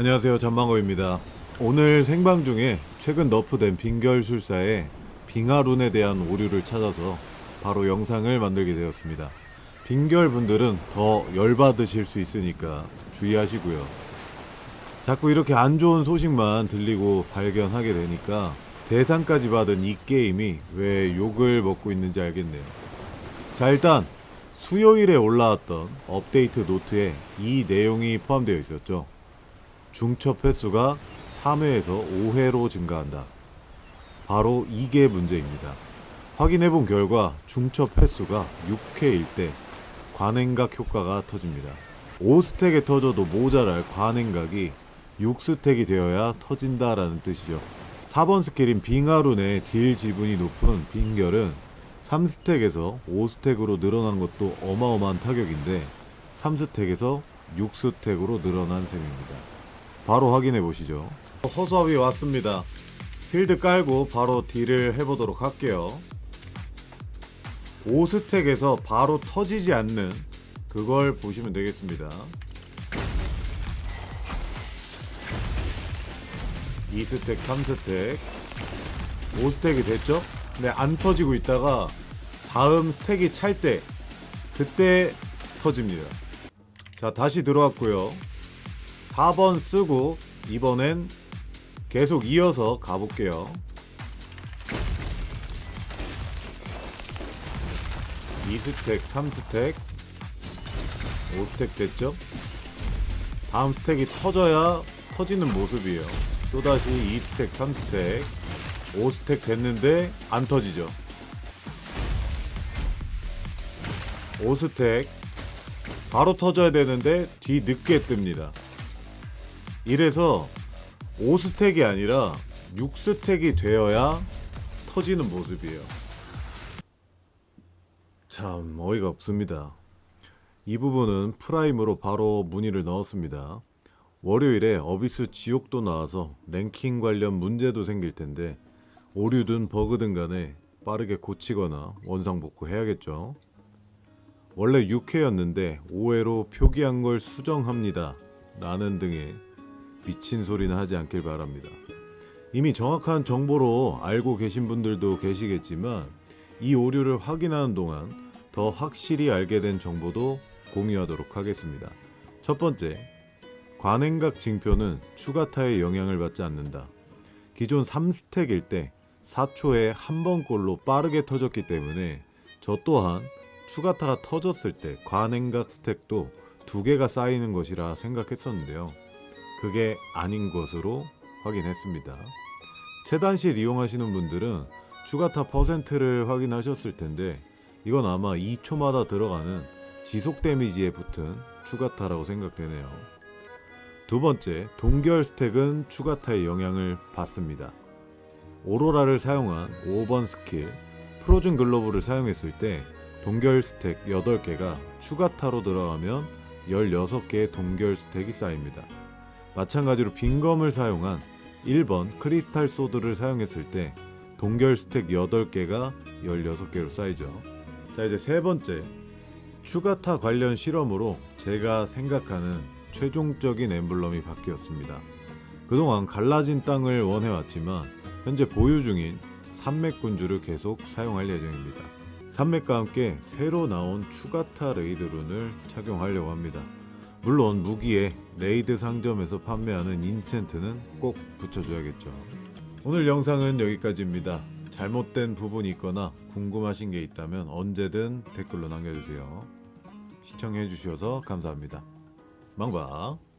안녕하세요. 전망호입니다. 오늘 생방 중에 최근 너프된 빙결술사의 빙하룬에 대한 오류를 찾아서 바로 영상을 만들게 되었습니다. 빙결 분들은 더 열받으실 수 있으니까 주의하시고요. 자꾸 이렇게 안 좋은 소식만 들리고 발견하게 되니까 대상까지 받은 이 게임이 왜 욕을 먹고 있는지 알겠네요. 자 일단 수요일에 올라왔던 업데이트 노트에 이 내용이 포함되어 있었죠 중첩 횟수가 3회에서 5회로 증가한다. 바로 이게 문제입니다. 확인해 본 결과 중첩 횟수가 6회일 때 관행각 효과가 터집니다. 5스택에 터져도 모자랄 관행각이 6스택이 되어야 터진다라는 뜻이죠. 4번 스킬인 빙하룬의 딜 지분이 높은 빙결은 3스택에서 5스택으로 늘어난 것도 어마어마한 타격인데 3스택에서 6스택으로 늘어난 셈입니다. 바로 확인해 보시죠. 허수아비 왔습니다. 필드 깔고 바로 딜을 해보도록 할게요. 5스택에서 바로 터지지 않는 그걸 보시면 되겠습니다. 2스택, 3스택, 5스택이 됐죠? 근데 안 터지고 있다가 다음 스택이 찰 때 그때 터집니다. 자, 다시 들어왔고요. 4번 쓰고 이번엔 계속 이어서 가볼게요. 2스택, 3스택, 5스택 됐죠? 다음 스택이 터져야 터지는 모습이에요. 또다시 2스택, 3스택, 5스택 됐는데 안 터지죠. 5스택 바로 터져야 되는데 뒤 늦게 뜹니다. 이래서 5스택이 아니라 6스택이 되어야 터지는 모습이에요. 참 어이가 없습니다. 이 부분은 프라임으로 바로 문의를 넣었습니다. 월요일에 어비스 지옥도 나와서 랭킹 관련 문제도 생길 텐데 오류든 버그든 간에 빠르게 고치거나 원상복구 해야겠죠. 원래 6회였는데 5회로 표기한 걸 수정합니다. 라는 등의 미친 소리는 하지 않길 바랍니다. 이미 정확한 정보로 알고 계신 분들도 계시겠지만 이 오류를 확인하는 동안 더 확실히 알게 된 정보도 공유하도록 하겠습니다. 첫 번째, 관행각 징표는 추가 타의 영향을 받지 않는다. 기존 3스택일 때 4초에 한 번꼴로 빠르게 터졌기 때문에 저 또한 추가타가 터졌을 때 관행각 스택도 두 개가 쌓이는 것이라 생각했었는데요. 그게 아닌 것으로 확인했습니다. 체단실 이용하시는 분들은 추가타 퍼센트를 확인하셨을 텐데 이건 아마 2초마다 들어가는 지속 데미지에 붙은 추가타라고 생각되네요. 두 번째, 동결 스택은 추가타의 영향을 받습니다. 오로라를 사용한 5번 스킬 프로즌 글로브를 사용했을 때 동결 스택 8개가 추가타로 들어가면 16개의 동결 스택이 쌓입니다. 마찬가지로 빈검을 사용한 1번 크리스탈 소드를 사용했을 때 동결 스택 8개가 16개로 쌓이죠. 자 이제 세 번째 추가타 관련 실험으로 제가 생각하는 최종적인 엠블럼이 바뀌었습니다. 그동안 갈라진 땅을 원해왔지만 현재 보유 중인 산맥 군주를 계속 사용할 예정입니다. 산맥과 함께 새로 나온 추가타 레이드룬을 착용하려고 합니다. 물론 무기에 레이드 상점에서 판매하는 인챈트는 꼭 붙여줘야겠죠. 오늘 영상은 여기까지입니다. 잘못된 부분이 있거나 궁금하신 게 있다면 언제든 댓글로 남겨주세요. 시청해주셔서 감사합니다. 망박